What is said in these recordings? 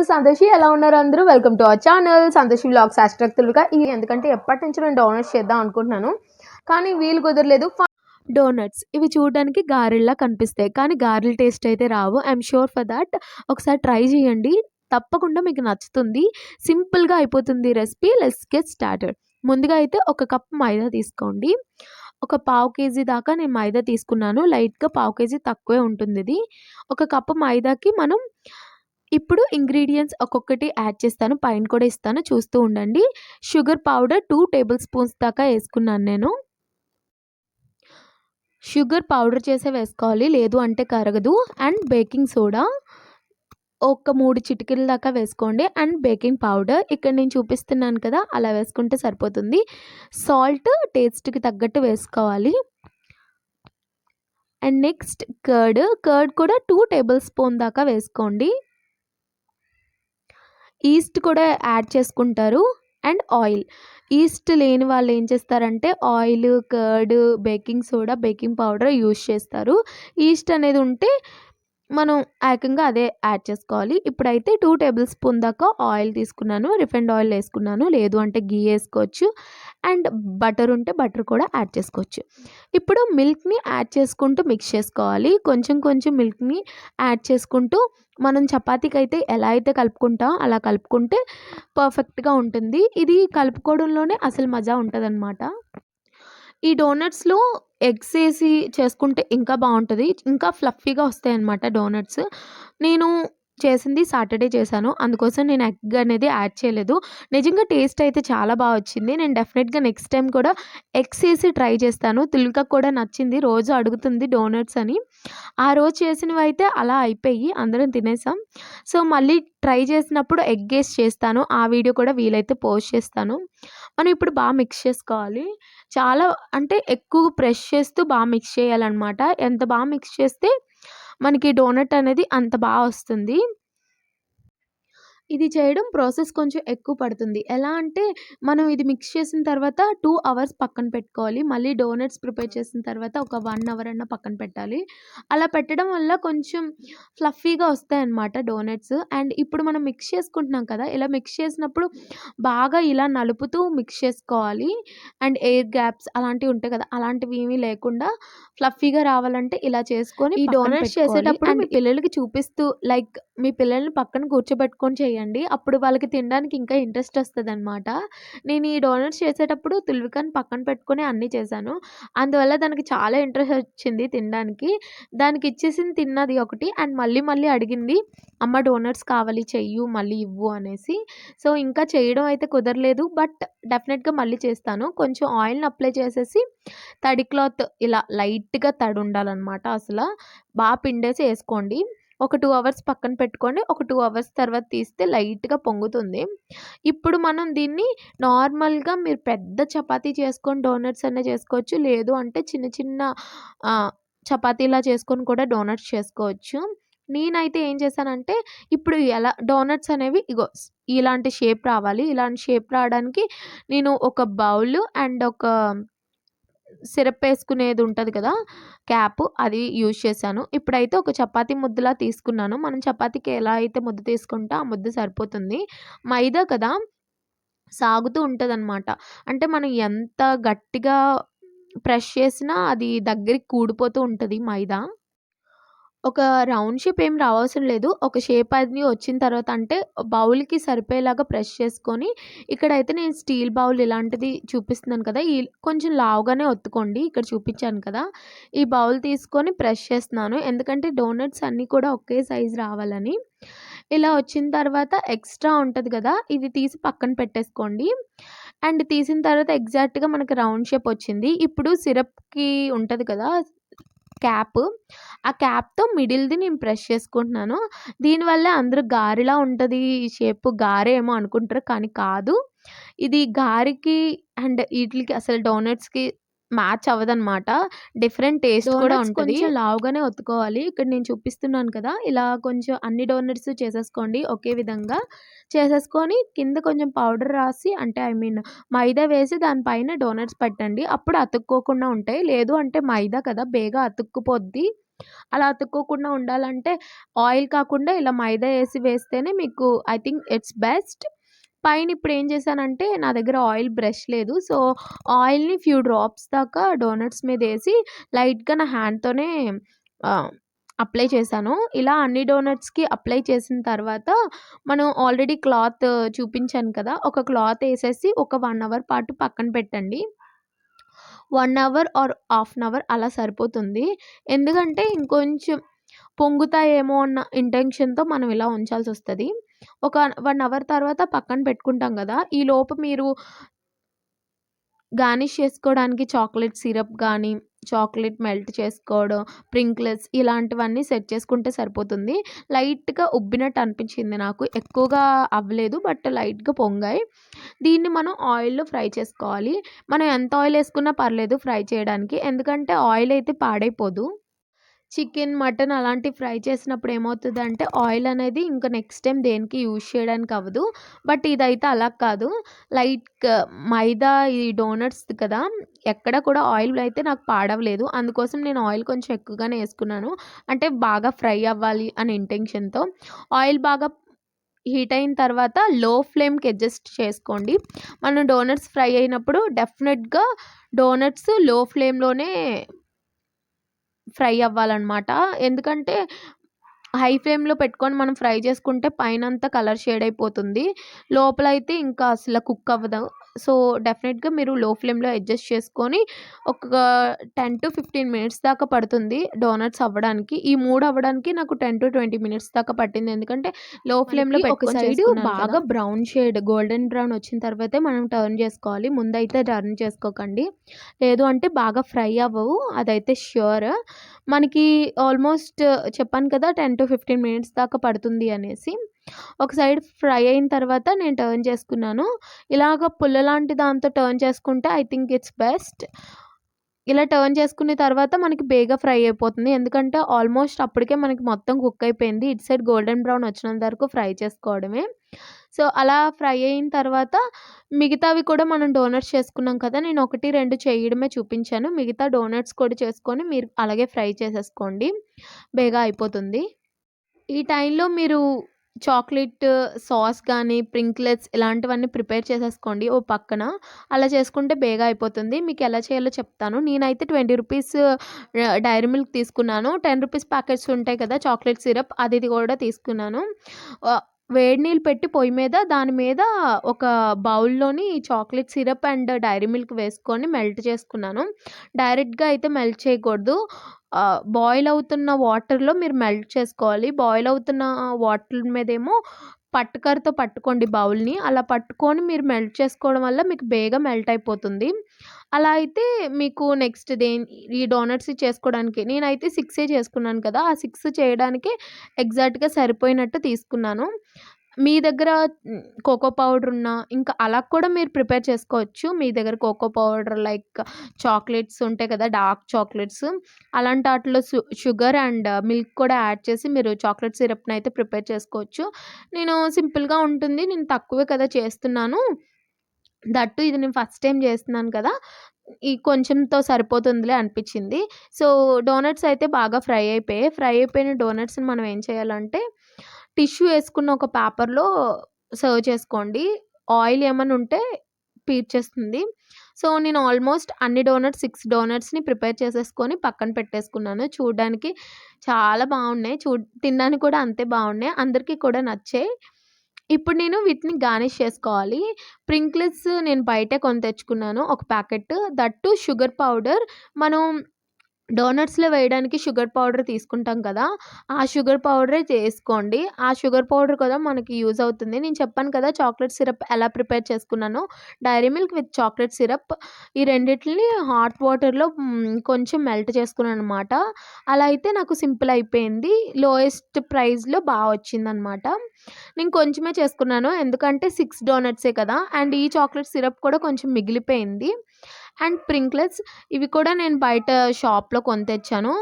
This Santoshi. ఎలా ఉన్నారు అందరూ? Welcome to our channel Santoshi vlogs ఆస్ట్రక్తులుగా ఇది ఎందుకంటే ఎప్పటి నుంచి నేను డోనట్స్ చేద్దాం అనుకుంటున్నాను. కానీ వీలు కుదరలేదు. డోనట్స్ ఇవి చూడడానికి గారెల్లా కనిపిస్తాయి. కానీ గారెల టేస్ట్ అయితే రావు. ఐఎమ్ షూర్ ఫర్ దట్ ఒకసారి ట్రై చేయండి. తప్పకుండా మీకు నచ్చుతుంది. సింపుల్గా అయిపోతుంది రెసిపీ లెట్స్ గెట్ స్టార్టెడ్ ముందుగా అయితే ఒక కప్ మైదా తీసుకోండి. ఒక పావు కేజీ దాకా నేను మైదా తీసుకున్నాను. లైట్గా పావు కేజీ తక్కువే ఉంటుంది ఇది ఒక కప్పు మైదాకి మనం ఇప్పుడు ఇంగ్రీడియంట్స్ ఒక్కొక్కటి యాడ్ చేస్తాను పైన కూడా ఇస్తాను. చూస్తూ ఉండండి. Sugar powder two tablespoons దాకా వేసుకున్నాను నేను. షుగర్ పౌడర్ చేసే వేసుకోవాలి. లేదు అంటే కరగదు. అండ్ బేకింగ్ సోడా ఒక మూడు చిటికెల దాకా వేసుకోండి. అండ్ బేకింగ్ పౌడర్ ఇక్కడ నేను చూపిస్తున్నాను కదా అలా వేసుకుంటే సరిపోతుంది. సాల్ట్ టేస్ట్కి తగ్గట్టు వేసుకోవాలి. And next curd. కర్డ్ కూడా టూ టేబుల్ స్పూన్ దాకా వేసుకోండి. ఈస్ట్ కూడా యాడ్ చేసుకుంటారు. And oil. ఈస్ట్ లేని వాళ్ళు ఏం చేస్తారంటే oil curd baking soda baking powder use చేస్తారు. ఈస్ట్ అనేది ఉంటే మనం ఏకంగా అదే యాడ్ చేసుకోవాలి. ఇప్పుడైతే టూ టేబుల్ స్పూన్ దాకా ఆయిల్ తీసుకున్నాను. రిఫైండ్ ఆయిల్ వేసుకున్నాను. లేదు అంటే గీ వేసుకోవచ్చు. అండ్ బటర్ ఉంటే బటర్ కూడా యాడ్ చేసుకోవచ్చు. ఇప్పుడు మిల్క్ని యాడ్ చేసుకుంటూ మిక్స్ చేసుకోవాలి. కొంచెం కొంచెం మిల్క్ని యాడ్ చేసుకుంటూ మనం చపాతీకి అయితే ఎలా అయితే కలుపుకుంటాం అలా కలుపుకుంటే పర్ఫెక్ట్గా ఉంటుంది. ఇది కలుపుకోవడంలోనే అసలు మజా ఉంటుందన్నమాట. ఈ డోనట్స్లో ఎగ్స్ వేసి చేసుకుంటే ఇంకా బాగుంటుంది. ఇంకా ఫ్లఫీగా వస్తాయి అన్నమాట డోనట్స్ నేను చేసింది సాటర్డే చేశాను. అందుకోసం నేను ఎగ్ అనేది యాడ్ చేయలేదు. నిజంగా టేస్ట్ అయితే చాలా బాగా వచ్చింది. నేను డెఫినెట్గా నెక్స్ట్ టైం కూడా ఎగ్స్ వేసి ట్రై చేస్తాను. తుల్కకు కూడా నచ్చింది. రోజు అడుగుతుంది డోనట్స్ అని. ఆ రోజు చేసినవి అయితే అలా అయిపోయి అందరం తినేసాం. సో మళ్ళీ ట్రై చేసినప్పుడు ఎగ్ వేసి చేస్తాను. ఆ వీడియో కూడా వీలైతే పోస్ట్ చేస్తాను. మనం ఇప్పుడు బాగా మిక్స్ చేసుకోవాలి. చాలా అంటే ఎక్కువ ప్రెస్ చేస్తూ బాగా మిక్స్ చేయాలన్నమాట. ఎంత బాగా మిక్స్ చేస్తే మనకి డోనట్ అనేది అంత బాగా వస్తుంది. ఇది చేయడం ప్రాసెస్ కొంచెం ఎక్కువ పడుతుంది. ఎలా అంటే మనం ఇది మిక్స్ చేసిన తర్వాత టూ అవర్స్ పక్కన పెట్టుకోవాలి. మళ్ళీ డోనట్స్ ప్రిపేర్ చేసిన తర్వాత ఒక వన్ అవర్ అన్న పక్కన పెట్టాలి. అలా పెట్టడం వల్ల కొంచెం ఫ్లఫీగా వస్తాయి అన్నమాట డోనట్స్. అండ్ ఇప్పుడు మనం మిక్స్ చేసుకుంటున్నాం కదా ఇలా మిక్స్ చేసినప్పుడు బాగా ఇలా నలుపుతూ మిక్స్ చేసుకోవాలి. అండ్ ఎయిర్ గ్యాప్స్ అలాంటివి ఉంటాయి కదా అలాంటివి ఏమీ లేకుండా ఫ్లఫీగా రావాలంటే ఇలా చేసుకొని ఈ డోనట్స్ చేసేటప్పుడు మీ పిల్లలకి చూపిస్తూ లైక్ మీ పిల్లల్ని పక్కన కూర్చోబెట్టుకొని చేయండి అప్పుడు వాళ్ళకి తినడానికి ఇంకా ఇంట్రెస్ట్ వస్తుంది అనమాట నేను ఈ డోనట్స్ చేసేటప్పుడు తుల్వికని పక్కన పెట్టుకొని అన్నీ చేశాను. అందువల్ల దానికి చాలా ఇంట్రెస్ట్ వచ్చింది తినడానికి. దానికి ఇచ్చేసింది తిన్నది ఒకటి. అండ్ మళ్ళీ మళ్ళీ అడిగింది అమ్మ డోనట్స్ కావాలి చెయ్యు మళ్ళీ ఇవ్వు అనేసి. సో ఇంకా చేయడం అయితే కుదరలేదు. బట్ డెఫినెట్గా మళ్ళీ చేస్తాను. కొంచెం ఆయిల్ని అప్లై చేసేసి తడి క్లాత్ ఇలా లైట్గా తడి ఉండాలన్నమాట అసలు. బాగా పిండేసి వేసుకోండి. ఒక టూ అవర్స్ పక్కన పెట్టుకోండి. ఒక టూ అవర్స్ తర్వాత తీస్తే లైట్గా పొంగుతుంది. ఇప్పుడు మనం దీన్ని నార్మల్గా మీరు పెద్ద చపాతీ చేసుకొని డోనట్స్ అన్న చేసుకోవచ్చు. లేదు అంటే చిన్న చిన్న చపాతీలా చేసుకొని కూడా డోనట్స్ చేసుకోవచ్చు. నేనైతే ఏం చేశానంటే ఇప్పుడు ఎలా డోనట్స్ అనేవి ఇగో ఇలాంటి షేప్ రావాలి. ఇలాంటి షేప్ రావడానికి నేను ఒక బౌల్ అండ్ ఒక సిరప్ వేసుకునేది ఉంటుంది కదా క్యాప్ అది యూజ్ చేశాను. ఇప్పుడైతే ఒక చపాతీ ముద్దలా తీసుకున్నాను. మనం చపాతీకి ఎలా అయితే ముద్ద తీసుకుంటా ఆ ముద్ద సరిపోతుంది. మైదా కదా సాగుతూ ఉంటుంది అనమాట అంటే మనం ఎంత గట్టిగా ప్రెస్ చేసినా అది దగ్గరికి కూడిపోతూ ఉంటుంది మైదా. ఒక రౌండ్ షేప్ ఏం రావాల్సిన లేదు. ఒక షేప్ అది వచ్చిన తర్వాత అంటే బౌల్కి సరిపోయేలాగా ప్రెస్ చేసుకొని ఇక్కడైతే నేను స్టీల్ బౌల్ ఇలాంటిది చూపిస్తున్నాను కదా ఈ కొంచెం లావుగానే ఒత్తుకోండి ఇక్కడ చూపించాను కదా. ఈ బౌల్ తీసుకొని ప్రెస్ చేస్తున్నాను. ఎందుకంటే డోనట్స్ అన్నీ కూడా ఒకే సైజు రావాలని. ఇలా వచ్చిన తర్వాత ఎక్స్ట్రా ఉంటుంది కదా ఇది తీసి పక్కన పెట్టేసుకోండి. అండ్ తీసిన తర్వాత ఎగ్జాక్ట్గా మనకి రౌండ్ షేప్ వచ్చింది. ఇప్పుడు సిరప్కి ఉంటుంది కదా క్యాప్. ఆ క్యాప్తో మిడిల్ది నేను ప్రెస్ చేసుకుంటున్నాను. దీనివల్ల అందరూ గారిలా ఉంటుంది? ఈ షేప్ గారే ఏమో అనుకుంటారు కానీ కాదు. ఇది గారికి అండ్ వీటికి అసలు డోనట్స్కి మ్యాచ్ అవ్వదనమాట. డిఫరెంట్ టేస్ట్ కూడా ఉంటది. లావుగానే ఒత్తుకోవాలి. ఇక్కడ నేను చూపిస్తున్నాను కదా! ఇలా కొంచెం అన్ని డోనట్స్ చేసేసుకోండి ఒకే విధంగా. చేసేసుకొని కింద కొంచెం పౌడర్ రాసి అంటే ఐ మీన్ మైదా వేసి దాని పైన డోనట్స్ పెట్టండి. అప్పుడు అతుక్కోకుండా ఉంటాయి. లేదు అంటే మైదా కదా! బేగా అతుక్కుపోద్ది. అలా అతుక్కోకుండా ఉండాలంటే ఆయిల్ కాకుండా ఇలా మైదా ఏసి వేస్తేనే మీకు ఐ థింక్ ఇట్స్ బెస్ట్. పైన ఇప్పుడు ఏం చేశానంటే నా దగ్గర ఆయిల్ బ్రష్ లేదు. సో, ఆయిల్‌ని ఫ్యూ డ్రాప్స్ దాకా డోనట్స్ మీదేసి లైట్‌గా నా హ్యాండ్‌తోనే అప్లై చేశాను. ఇలా అన్ని డోనట్స్‌కి అప్లై చేసిన తర్వాత మనం ఆల్రెడీ క్లాత్ చూపించాను కదా! ఒక క్లాత్ వేసేసి ఒక వన్ అవర్ పాటు పక్కన పెట్టండి. One hour or half an hour అలా సరిపోతుంది. ఎందుకంటే ఇంకొంచెం పొంగుతాయేమో అన్న ఇంటెన్షన్‌తో మనం ఇలా ఉంచాల్సి వస్తుంది ఒక వన్ అవర్ తర్వాత పక్కన పెట్టుకుంటాం కదా ఈ లోపు మీరు గార్నిష్ చేసుకోవడానికి చాక్లెట్ సిరప్ కానీ చాక్లెట్ మెల్ట్ చేసుకోవడం, స్ప్రింక్లర్స్ ఇలాంటివన్నీ సెట్ చేసుకుంటే సరిపోతుంది. లైట్‌గా ఉబ్బినట్టు అనిపించింది నాకు. ఎక్కువగా అవ్వలేదు. బట్ లైట్‌గా పొంగాయి. దీన్ని మనం ఆయిల్‌లో ఫ్రై చేసుకోవాలి. మనం ఎంత ఆయిల్ వేసుకున్నా పర్లేదు ఫ్రై చేయడానికి. ఎందుకంటే ఆయిల్ అయితే పాడైపోదు. చికెన్, మటన్ అలాంటివి ఫ్రై చేసినప్పుడు ఏమవుతుందంటే ఆయిల్ అనేది ఇంకా నెక్స్ట్ టైం దేనికి యూజ్ చేయడానికి అవ్వదు. బట్ ఇదైతే అలా కాదు. లైక్ మైదా ఈ డోనట్స్ కదా! ఎక్కడ కూడా ఆయిల్ అయితే నాకు పాడవలేదు. అందుకోసం నేను ఆయిల్ కొంచెం ఎక్కువగానే వేసుకున్నాను అంటే బాగా ఫ్రై అవ్వాలి అనే ఇంటెన్షన్‌తో. ఆయిల్ బాగా హీట్ అయిన తర్వాత లో ఫ్లేమ్‌కి అడ్జస్ట్ చేసుకోండి. మనం డోనట్స్ ఫ్రై అయినప్పుడు డెఫినెట్గా డోనట్స్లో ఫ్లేమ్‌లోనే ఫ్రై అవ్వాలనమాట. ఎందుకంటే హై ఫ్లేమ్‌లో పెట్టుకొని మనం ఫ్రై చేసుకుంటే పైనంతా కలర్ షేడ్ అయిపోతుంది. లోపలైతే ఇంకా అసల కుక్ అవ్వదు. సో, డెఫినిట్‌గా మీరు లో ఫ్లేమ్‌లో అడ్జస్ట్ చేసుకొని ఒక 10-15 మినిట్స్ దాకా పడుతుంది డోనట్స్ అవ్వడానికి. ఈ 3 అవ్వడానికి నాకు 10-20 మినిట్స్ దాకా పట్టింది. ఎందుకంటే లో ఫ్లేమ్‌లో ఒక సైడు బాగా! బ్రౌన్ షేడ్ గోల్డెన్ బ్రౌన్ వచ్చిన తర్వాతే మనం టర్న్ చేసుకోవాలి. ముందైతే టర్న్ చేసుకోకండి. లేదు అంటే బాగా ఫ్రై అవ్వవు. అదైతే ష్యూర్. మనకి ఆల్మోస్ట్ చెప్పాను కదా! 10-15 మినిట్స్ దాకా పడుతుంది అనేసి. ఒక సైడ్ ఫ్రై అయిన తర్వాత నేను టర్న్ చేసుకున్నాను. ఇలాగ పుల్ల లాంటి దాంతో టర్న్ చేసుకుంటే ఐ థింక్ ఇట్స్ బెస్ట్. ఇలా టర్న్ చేసుకున్న తర్వాత మనకి బేగా ఫ్రై అయిపోతుంది. ఎందుకంటే ఆల్మోస్ట్ అప్పటికే మనకి మొత్తం కుక్ అయిపోయింది. ఇటు సైడ్ గోల్డెన్ బ్రౌన్ వచ్చినంత వరకు ఫ్రై చేసుకోవడమే. సో, అలా ఫ్రై అయిన తర్వాత మిగతావి కూడా మనం డోనట్స్ చేసుకున్నాం కదా! నేను 1, 2 చేయడమే చూపించాను. మిగతా డోనట్స్ కూడా చేసుకొని మీరు అలాగే ఫ్రై చేసేసుకోండి. బేగా అయిపోతుంది. ఈ టైంలో మీరు చాక్లెట్ సాస్ కానీ ప్రింక్లెట్స్ ఇలాంటివన్నీ ప్రిపేర్ చేసేసుకోండి ఓ పక్కన. అలా చేసుకుంటే బేగా అయిపోతుంది. మీకు ఎలా చేయాలో చెప్తాను. నేనైతే 20 రూపీస్ డైరీ మిల్క్ తీసుకున్నాను. 10 రూపీస్ ప్యాకెట్స్ ఉంటాయి కదా! చాక్లెట్ సిరప్ అది కూడా తీసుకున్నాను. వేడి నీళ్ళు పెట్టి పొయ్యి మీద దాని మీద ఒక బౌల్‌లోని chocolate syrup and Dairy Milk వేసుకొని మెల్ట్ చేసుకున్నాను. డైరెక్ట్‌గా అయితే మెల్ట్ చేయకూడదు. బాయిల్ అవుతున్న వాటర్‌లో మీరు మెల్ట్ చేసుకోవాలి. బాయిల్ అవుతున్న వాటర్ మీదేమో పట్టుకరతో పట్టుకోండి బౌల్‌ని. అలా పట్టుకొని మీరు మెల్ట్ చేసుకోవడం వల్ల మీకు బేగా మెల్ట్ అయిపోతుంది. అలా అయితే మీకు నెక్స్ట్ దేన్ ఈ డోనట్స్ చేసుకోవడానికి నేనైతే సిక్సే చేసుకున్నాను కదా! ఆ సిక్స్ చేయడానికి ఎగ్జాక్ట్‌గా సరిపోయినట్టు తీసుకున్నాను. మీ దగ్గర కోకో పౌడర్ ఉన్నా ఇంకా అలా కూడా మీరు ప్రిపేర్ చేసుకోవచ్చు. మీ దగ్గర కోకో పౌడర్ లైక్ చాక్లెట్స్ ఉంటాయి కదా! డార్క్ చాక్లెట్స్ అలాంటి వాటిలో సు షుగర్ అండ్ మిల్క్ కూడా యాడ్ చేసి మీరు చాక్లెట్ సిరప్‌ని అయితే ప్రిపేర్ చేసుకోవచ్చు. నేను సింపుల్‌గా ఉంటుంది. నేను తక్కువే కదా చేస్తున్నాను. దట్టు ఇది నేను ఫస్ట్ టైం చేస్తున్నాను కదా! ఈ కొంచెంతో సరిపోతుందిలే అనిపించింది. సో, డోనట్స్ అయితే బాగా ఫ్రై అయిపోయాయి. ఫ్రై అయిపోయిన డోనట్స్‌ని మనం ఏం చేయాలంటే టిష్యూ వేసుకున్న ఒక పేపర్‌లో సర్వ్ చేసుకోండి. ఆయిల్ ఏమైనా ఉంటే పీర్చేస్తుంది సో, నేను ఆల్మోస్ట్ అన్ని డోనట్స్ సిక్స్ డోనట్స్‌ని ప్రిపేర్ చేసేసుకొని పక్కన పెట్టేసుకున్నాను. చూడడానికి చాలా బాగున్నాయి. చూ తినడానికి కూడా అంతే బాగున్నాయి. అందరికీ కూడా నచ్చాయి. ఇప్పుడు నేను వీటిని గార్నిష్ చేసుకోవాలి. స్ప్రింక్లర్స్ నేను బయటే కొని తెచ్చుకున్నాను ఒక ప్యాకెట్. దట్టు షుగర్ పౌడర్ మనం డోనట్స్‌లో వేయడానికి షుగర్ పౌడర్ తీసుకుంటాం కదా! ఆ షుగర్ పౌడరే చేసుకోండి. ఆ షుగర్ పౌడర్ కదా మనకి యూజ్ అవుతుంది. నేను చెప్పాను కదా! చాక్లెట్ సిరప్ ఎలా ప్రిపేర్ చేసుకున్నాను Dairy Milk with chocolate syrup ఈ రెండిటిని హాట్ వాటర్‌లో కొంచెం మెల్ట్ చేసుకున్నాను అనమాట అలా అయితే నాకు సింపుల్ అయిపోయింది. లోయెస్ట్ ప్రైస్‌లో బాగా వచ్చిందనమాట. నేను కొంచెమే చేసుకున్నాను. ఎందుకంటే సిక్స్ డోనట్సే కదా! అండ్ ఈ చాక్లెట్ సిరప్ కూడా కొంచెం మిగిలిపోయింది. అండ్ ప్రింక్లెట్స్ ఇవి కూడా నేను బయట షాప్‌లో కొని తెచ్చాను.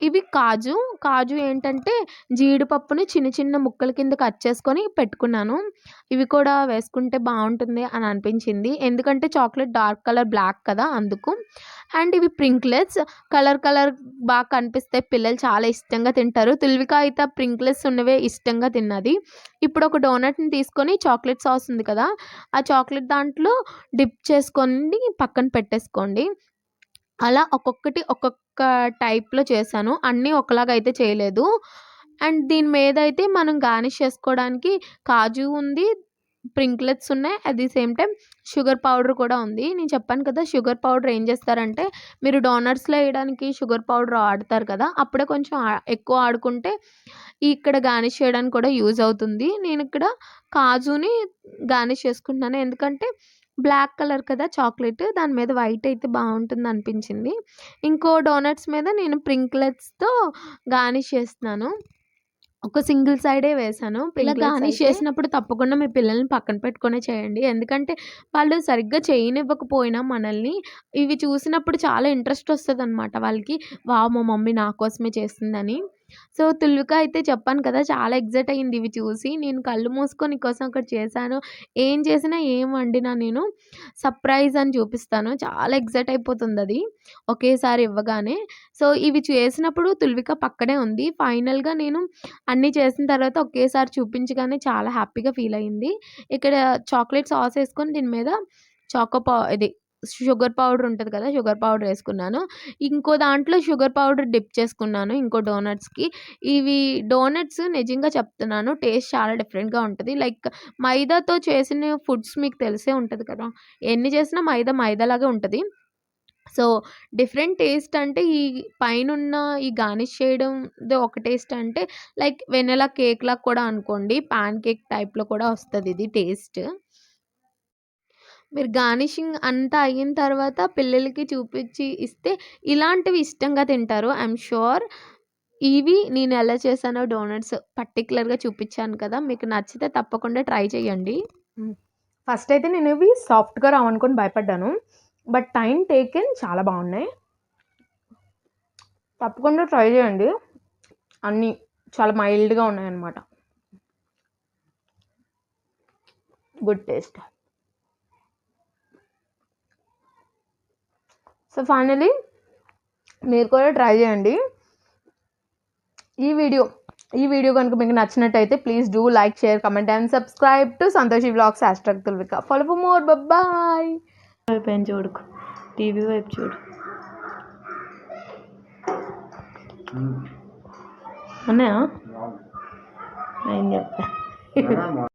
ఇవి కాజు. కాజు ఏంటంటే జీడిపప్పుని చిన్న చిన్న ముక్కల కింద కట్ చేసుకొని పెట్టుకున్నాను. ఇవి కూడా వేసుకుంటే బాగుంటుంది అని అనిపించింది. ఎందుకంటే చాక్లెట్ డార్క్ కలర్ బ్లాక్ కదా! అందుకు. అండ్ ఇవి ప్రింక్లెట్స్ కలర్ కలర్ బాగా కనిపిస్తాయి. పిల్లలు చాలా ఇష్టంగా తింటారు. తుల్విక అయితే ప్రింక్లెట్స్ ఉన్నవే ఇష్టంగా తిన్నది. ఇప్పుడు ఒక డోనట్‌ని తీసుకొని చాక్లెట్ సాస్ ఉంది కదా! ఆ చాక్లెట్ దాంట్లో డిప్ చేసుకొని పక్కన పెట్టేసుకోండి. అలా ఒక్కొక్కటి ఒక్కొక్క టైప్‌లో చేశాను. అన్నీ ఒకలాగా అయితే చేయలేదు. అండ్ దీని మీద అయితే మనం గార్నిష్ చేసుకోవడానికి కాజు ఉంది. ప్రింక్లెట్స్ ఉన్నాయి. At the same time sugar powder కూడా ఉంది. నేను చెప్పాను కదా! షుగర్ పౌడర్ ఏం చేస్తారంటే మీరు డోనట్స్‌లో వేయడానికి షుగర్ పౌడర్ ఆడతారు కదా! అప్పుడే కొంచెం ఎక్కువ ఆడుకుంటే ఇక్కడ గార్నిష్ చేయడానికి కూడా యూజ్ అవుతుంది. నేను ఇక్కడ కాజుని గార్నిష్ చేసుకుంటున్నాను. ఎందుకంటే బ్లాక్ కలర్ కదా చాక్లేట్. దాని మీద వైట్ అయితే బావుంటుంది అనిపించింది. ఇంకో డోనట్స్ మీద నేను ప్రింక్లెట్స్‌తో గార్నిష్ చేస్తున్నాను. ఒక సింగిల్ సైడే వేశాను. ఇలా ప్రింక్లెట్స్ గార్నిష్. చేసినప్పుడు తప్పకుండా మీ పిల్లల్ని పక్కన పెట్టుకొనే చేయండి. ఎందుకంటే వాళ్ళు సరిగ్గా చేయనివ్వకపోయినా మనల్ని ఇవి చూసినప్పుడు చాలా ఇంట్రెస్ట్ వస్తదనమాట వాళ్ళకి. వావ్! మా మమ్మీ నా కోసమే చేసిందని. సో, తుల్విక అయితే చెప్పాను కదా! చాలా ఎక్సైట్ అయింది ఇవి చూసి. నేను కళ్ళు మూసుకొని కోసం ఒకటి చేశాను. ఏం చేసినా, ఏం వండినా నేను సర్ప్రైజ్ అని చూపిస్తాను. చాలా ఎక్సైట్ అది ఒకేసారి ఇవ్వగానే. సో, ఇవి చేసినప్పుడు తుల్విక పక్కనే ఉంది. ఫైనల్‌గా నేను అన్నీ చేసిన తర్వాత ఒకేసారి చూపించగానే చాలా హ్యాపీగా ఫీల్ అయింది. ఇక్కడ చాక్లెట్ సాస్ వేసుకొని దీని మీద చాకోపా ఇది షుగర్ పౌడర్ ఉంటుంది కదా! షుగర్ పౌడర్ వేసుకున్నాను ఇంకో దాంట్లో షుగర్ పౌడర్ డిప్ చేసుకున్నాను. ఇంకో డోనట్స్‌కి. ఇవి డోనట్స్ నిజంగా చెప్తున్నాను టేస్ట్ చాలా డిఫరెంట్‌గా ఉంటుంది లైక్ మైదాతో చేసిన ఫుడ్స్ మీకు తెలిసే ఉంటుంది కదా! ఎన్ని చేసినా మైదా మైదాలాగే ఉంటుంది సో, డిఫరెంట్ టేస్ట్ అంటే ఈ పైనున్న ఈ గార్నిష్ చేయడంది ఒక టేస్ట్ అంటే లైక్ వెనెలా కేక్ లాగా కూడా అనుకోండి. పాన్ కేక్ టైప్‌లో కూడా వస్తుంది ఇది టేస్ట్. మీరు గార్నిషింగ్ అంతా అయిన తర్వాత పిల్లలకి చూపించి ఇస్తే ఇలాంటివి ఇష్టంగా తింటారు. ఐఎమ్ షూర్ ఇవి నేను ఎలా చేశానో డోనట్స్ పర్టికులర్గా చూపించాను కదా! మీకు నచ్చితే తప్పకుండా ట్రై చేయండి. ఫస్ట్ అయితే నేను ఇవి సాఫ్ట్‌గా రావనుకొని భయపడ్డాను. బట్ టైమ్ టేకెన్ చాలా బాగున్నాయి తప్పకుండా ట్రై చేయండి. అన్నీ చాలా మైల్డ్‌గా ఉన్నాయన్నమాట. Good taste. సో, ఫైనల్లీ మీరు కూడా ట్రై చేయండి. ఈ వీడియో ఈ వీడియో గనుక మీకు నచ్చినట్టయితే please do like, share, comment and subscribe to Santoshi vlogs hashtag Tulvika. Follow for more bye. ఏం చూడకు. టీవీ వైపు చూడు. ఉన్నాయా? నేను చెప్తా.